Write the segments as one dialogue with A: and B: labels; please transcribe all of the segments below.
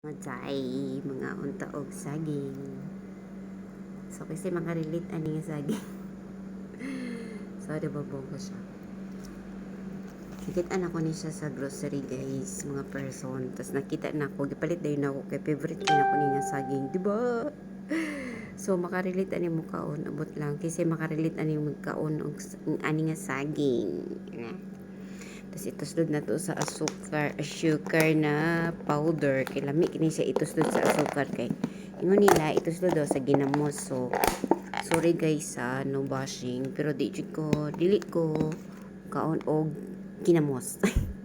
A: Mga jay, mga unta og saging. So, kasi makarelate ani nga saging. so, ba ko siya. Nakita na ko ni siya sa grocery guys, mga person. Tapos nakita na ako, gipalit dayon ako kay favorite na ko ni nga saging, di ba? So makarelate ani mo kaon abot lang kasi makarelate ani mo kaon ani nga saging. Tapos ituslod na to sa asukar, sugar na powder. Kay lami kini siya ituslod sa asukar kay ingon nila ituslod daw sa ginamos. So sorry guys sa no bashing pero di ko dili ko kaon og ginamos.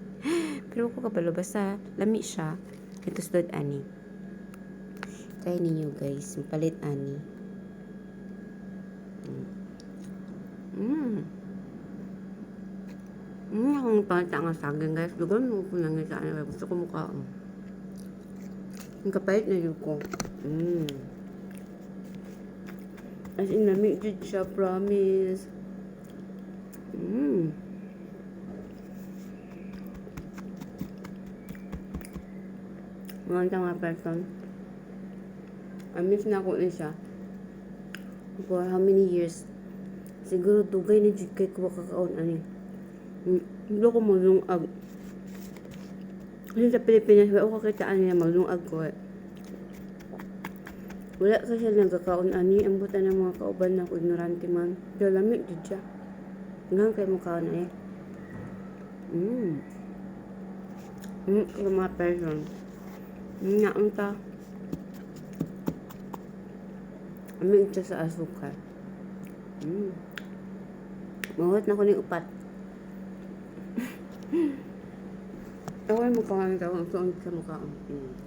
A: pero ko kabalo basta lami siya ituslod ani. Try ninyo guys, mapalit ani. Mm. Panta nga saging guys. Dugan mo ko lang sa ano. Gusto ko mukha. Ang kapait na yun ko. Mm. As in, nami jud siya, promise. Mm. Mga tanga person. I miss na ako ni siya. For how many years? Siguro dugay ni jud kay ko kakaon ani. Hindi ko malungag. Kasi sa Pilipinas, wala ko kakitaan niya maglungag ko eh. Wala kasi nagkakaon ani. Ang buta ng mga kauban na ako, ignorante man. Pero lamig jud siya. Hanggang kayo mo kaon eh. Mm. Mm, yung mga person. Mm, naon ta. Amig siya sa asukal. Mm. Mawat na ko ni upat. Away mo pa nga ang tawang sa mukha. Mm.